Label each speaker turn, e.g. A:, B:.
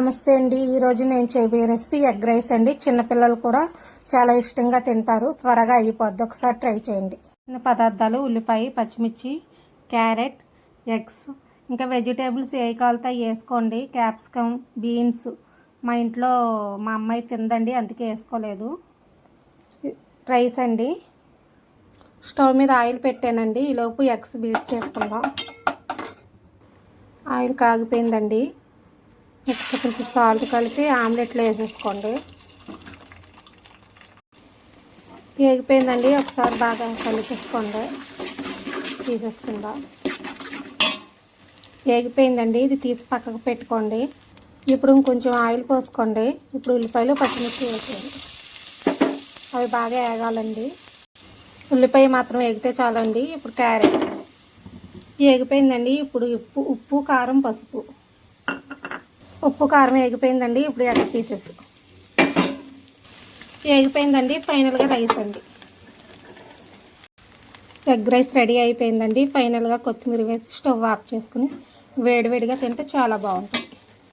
A: నమస్తే అండి. ఈరోజు నేను చేయబోయే రెసిపీ ఎగ్ రైస్ అండి. చిన్నపిల్లలు కూడా చాలా ఇష్టంగా తింటారు. త్వరగా అయిపోద్ది. ఒకసారి ట్రై చేయండి. చిన్న పదార్థాలు ఉల్లిపాయ పచ్చిమిర్చి క్యారెట్ ఎగ్స్ ఇంకా వెజిటేబుల్స్ ఏ కావాలితే వేసుకోండి. Capsicum beans. మా ఇంట్లో మా అమ్మాయి తిందండి. అందుకే వేసుకోలేదు. రైస్ అండి. స్టవ్ మీద ఆయిల్ పెట్టానండి. ఈలోపు ఎగ్స్ బీట్ చేసుకుందాం. ఆయిల్ కాగిపోయిందండి. నెక్స్ట్ కొంచెం సాల్ట్ కలిపి ఆమ్లెట్లో వేసేసుకోండి. వేగిపోయిందండి ఒకసారి బాగా కలిపేసుకోండి. తీసేసుకుందాం. వేగిపోయిందండి ఇది తీసి పక్కకు పెట్టుకోండి. ఇప్పుడు ఇంకొంచెం ఆయిల్ పోసుకోండి. ఇప్పుడు ఉల్లిపాయలు పచ్చిమిర్చి వేసేయండి. అవి బాగా వేగాలండి ఉల్లిపాయ మాత్రం ఎగితే చాలండి ఇప్పుడు క్యారెట్. ఎగిపోయిందండి ఇప్పుడు ఉప్పు ఉప్పు కారం పసుపు. ఉప్పు కారం వేగిపోయిందండి ఇప్పుడు ఎగ్ పీసెస్. వేగిపోయిందండి ఫైనల్గా రైస్ అండి. ఎగ్ రైస్ రెడీ అయిపోయిందండి ఫైనల్గా కొత్తిమీర వేసి స్టవ్ ఆఫ్ చేసుకుని వేడివేడిగా తింటే చాలా బాగుంటుంది.